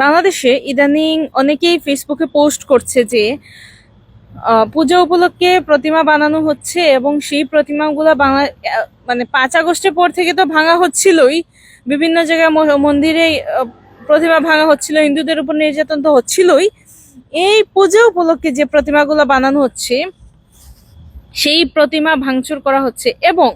বাংলাদেশে ইদানিং অনেকেই ফেসবুকে পোস্ট করছে যে পূজা উপলক্ষে প্রতিমা বানানো হচ্ছে এবং সেই প্রতিমাগুলো বাংলা মানে পাঁচ আগস্টের পর থেকে তো ভাঙা হচ্ছিলই। বিভিন্ন জায়গায় মন্দিরে প্রতিমা ভাঙা হচ্ছিল, হিন্দুদের উপর নির্যাতন তো হচ্ছিলই। এই পূজা উপলক্ষে যে প্রতিমাগুলো বানানো হচ্ছে, সেই প্রতিমা ভাঙচুর করা হচ্ছে এবং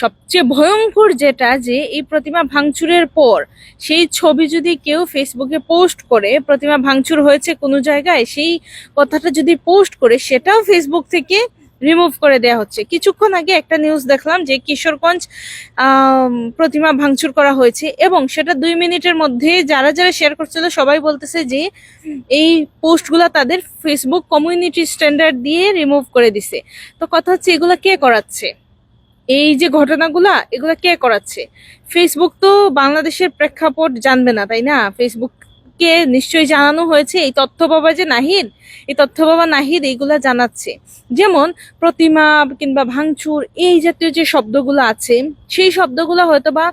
সবচেয়ে ভয়ঙ্কর যেটা যে এই প্রতিমা ভাঙচুরের পর সেই ছবি যদি কেউ ফেসবুকে পোস্ট করে, প্রতিমা ভাঙচুর হয়েছে কোনো জায়গায়, সেই কথাটা যদি পোস্ট করে, সেটাও ফেসবুক থেকে রিমুভ করে দেওয়া হচ্ছে। কিছুক্ষণ আগে একটা নিউজ দেখলাম যে কিশোরগঞ্জ প্রতিমা ভাঙচুর করা হয়েছে এবং সেটা দুই মিনিটের মধ্যে যারা যারা শেয়ার করছিল সবাই বলতেছে যে এই পোস্টগুলো তাদের ফেসবুক কমিউনিটি স্ট্যান্ডার্ড দিয়ে রিমুভ করে দিছে। তো কথা হচ্ছে এগুলো কে করাচ্ছে? এই যে ঘটনাগুলা, এগুলা কে করাচ্ছে? ফেসবুক তো বাংলাদেশের প্রেক্ষাপট জানবে না, তাই না? ফেসবুককে নিশ্চয়ই জানানো হয়েছে, এই তথ্য বাবা যে নাহিদ, এই তথ্য বাবা নাহিদ এইগুলা জানাচ্ছে। যেমন প্রতিমা কিংবা ভাঙচুর, এই জাতীয় যে শব্দগুলো আছে, সেই শব্দগুলো হয়তো বা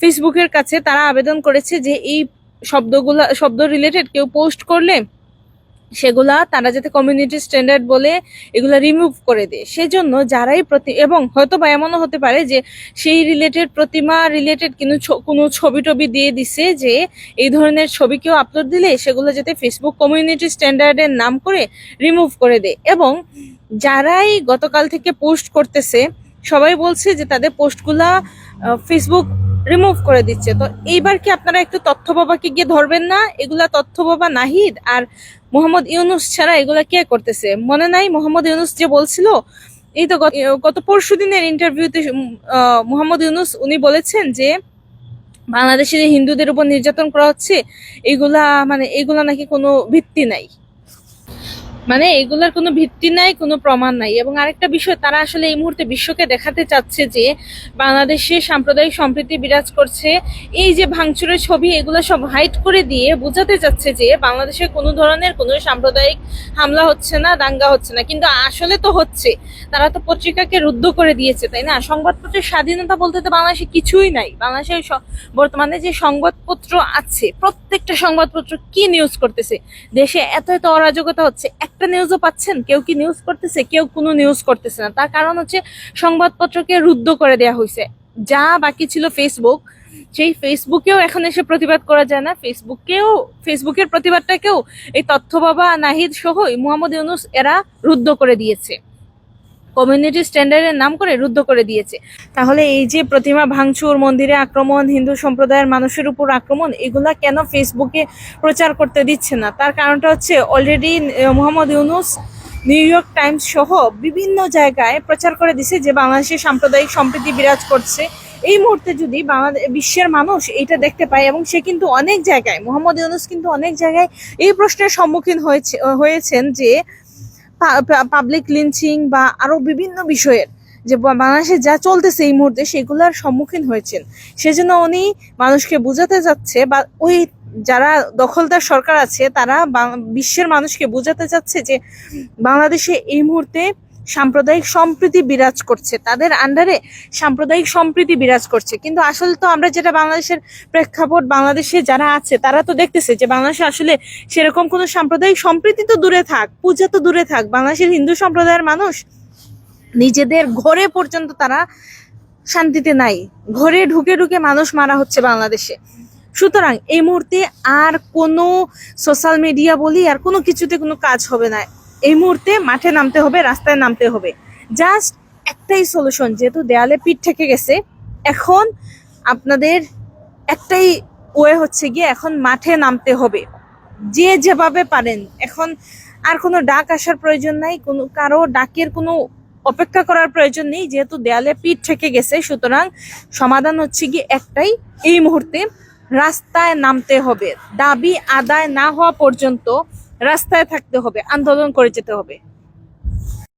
ফেসবুকের কাছে তারা আবেদন করেছে যে এই শব্দগুলা, শব্দ রিলেটেড কেউ পোস্ট করলে সেগুলা তারা যাতে কমিউনিটি স্ট্যান্ডার্ড বলে এগুলা রিমুভ করে দেয়। সেজন্য যারাই প্রতি এবং হয়তো বা এমনও হতে পারে যে সেই রিলেটেড প্রতিমা রিলেটেড কিন্তু কোনো ছবি টবি দিয়ে দিছে যে এই ধরনের ছবি কেউ আপলোড দিলে সেগুলো যাতে ফেসবুক কমিউনিটি স্ট্যান্ডার্ডের নাম করে রিমুভ করে দেয়। এবং যারাই গতকাল থেকে পোস্ট করতেছে, সবাই বলছে যে তাদের পোস্টগুলা ফেসবুক রিমুভ করে দিচ্ছে। তো এইবার কি আপনারা একটু তথ্য বাবাকে গিয়ে ধরবেন না? এগুলা তথ্য বাবা নাহিদ আর মোহাম্মদ ইউনুস ছাড়া এগুলা কে করতেছে? মনে নাই? মোহাম্মদ ইউনুস যে বলছিল, এই তো গত- পরশু দিনের ইন্টারভিউতে মোহাম্মদ ইউনুস উনি বলেছেন যে, বাংলাদেশের হিন্দুদের উপর নির্যাতন করা হচ্ছে, এগুলা মানে এগুলা নাকি কোনো ভিত্তি নাই। মানে এগুলোর কোনো ভিত্তি নাই, কোনো প্রমাণ নাই। এবং আরেকটা বিষয়, তারা আসলে এই মুহূর্তে বিশ্বকে দেখাতে চাচ্ছে যে বাংলাদেশে সাম্প্রদায়িক সম্প্রীতি বিরাজ করছে। এই যে ভাঙচুরের ছবি, এগুলো সব হাইট করে দিয়ে বোঝাতে চাচ্ছে যে বাংলাদেশে কোনো ধরনের কোনো সাম্প্রদায়িক হামলা হচ্ছে না, দাঙ্গা হচ্ছে না। কিন্তু আসলে তো হচ্ছে। তারা তো পত্রিকাকে রুদ্ধ করে দিয়েছে, তাই না? সংবাদপত্রের স্বাধীনতা বলতে তো বাংলাদেশে কিছুই নাই। বাংলাদেশে বর্তমানে যে সংবাদপত্র আছে, প্রত্যেকটা সংবাদপত্র কি নিউজ করতেছে? দেশে এত এত অরাজকতা হচ্ছে একটা নিউজও পাচ্ছেন, কেউ কি নিউজ করতেছে, কেউ কোনো নিউজ করতেছে না। তার কারণ হচ্ছে সংবাদপত্রকে রুদ্ধ করে দেয়া হয়েছে যা বাকি ছিল ফেসবুক সেই ফেসবুকেও এখন এসে প্রতিবাদ করা যায় না। ফেসবুকেও ফেসবুকের প্রতিবাদটাকেও এই তথ্য বাবা নাহিদ সহ মোহাম্মদ ইউনুস এরা রুদ্ধ করে দিয়েছে। কমিউনিটি স্ট্যান্ডার্ডের নাম করে রুদ্ধ করে দিয়েছে। তাহলে এই যে প্রতিমা ভাঙচুর, মন্দিরে আক্রমণ, হিন্দু সম্প্রদায়ের মানুষের উপর আক্রমণ, এগুলা কেন ফেসবুকে প্রচার করতে দিচ্ছে না? তার কারণটা হচ্ছে already Mohammad Yunus New York Times সহ বিভিন্ন জায়গায় প্রচার করে দিছে যে বাংলাদেশে সাম্প্রদায়িক সম্প্রীতি বিরাজ করছে। এই মুহূর্তে যদি বাংলাদেশ বিশ্বের মানুষ এটা দেখতে পায় এবং সে কিন্তু অনেক জায়গায়, মোহাম্মদ ইউনুস কিন্তু অনেক জায়গায় এই প্রশ্নের সম্মুখীন হয়েছে, হয়েছেন যে পাবলিক লিঞ্চিং বা আরও বিভিন্ন বিষয়ের যে বাংলাদেশে যা চলতেছে এই মুহূর্তে সেগুলোর সম্মুখীন হয়েছেন। সেজন্য উনি মানুষকে বোঝাতে যাচ্ছে বা ওই যারা দখলদার সরকার আছে, তারা বিশ্বের মানুষকে বোঝাতে চাচ্ছে যে বাংলাদেশে এই মুহূর্তে সাম্প্রদায়িক সম্প্রীতি বিরাজ করছে। তাদের আন্ডারে সাম্প্রদায়িক সম্প্রীতি বিরাজ করছে। কিন্তু আসলে তো আমরা যেটা বাংলাদেশের প্রেক্ষাপট, বাংলাদেশে যারা আছে, তারা তো দেখতেছে যে বাংলাদেশে আসলে সেরকম কোনো সাম্প্রদায়িক সম্প্রীতি তো দূরে থাক, পূজা তো দূরে থাক। বাংলাদেশের হিন্দু সম্প্রদায়ের মানুষ নিজেদের ঘরে পর্যন্ত তারা শান্তিতে নাই। ঘরে ঢুকে ঢুকে মানুষ মারা হচ্ছে বাংলাদেশে। সুতরাং এই মুহূর্তে আর কোনো সোশ্যাল মিডিয়া বলি আর কোনো কিছুতে কোনো কাজ হবে না। এই মুহূর্তে মাঠে নামতে হবে, রাস্তায় নামতে হবে। জাস্ট একটাই সলিউশন যেহেতু দেয়ালে পিঠ থেকে গেছে, এখন আপনাদের একটাই ওয়ে হচ্ছে গিয়ে এখন মাঠে নামতে হবে। যে যেভাবে পারেন, এখন আর কোনো ডাক আসার প্রয়োজন নাই, কোনো কারও ডাকের কোনো অপেক্ষা করার প্রয়োজন নেই, যেহেতু দেয়ালে পিঠ থেকে গেছে, সুতরাং সমাধান হচ্ছে গিয়ে একটাই, এই মুহূর্তে রাস্তায় নামতে হবে। দাবি আদায় না হওয়া পর্যন্ত রাস্তায় থাকতে হবে আন্দোলন করে যেতে হবে।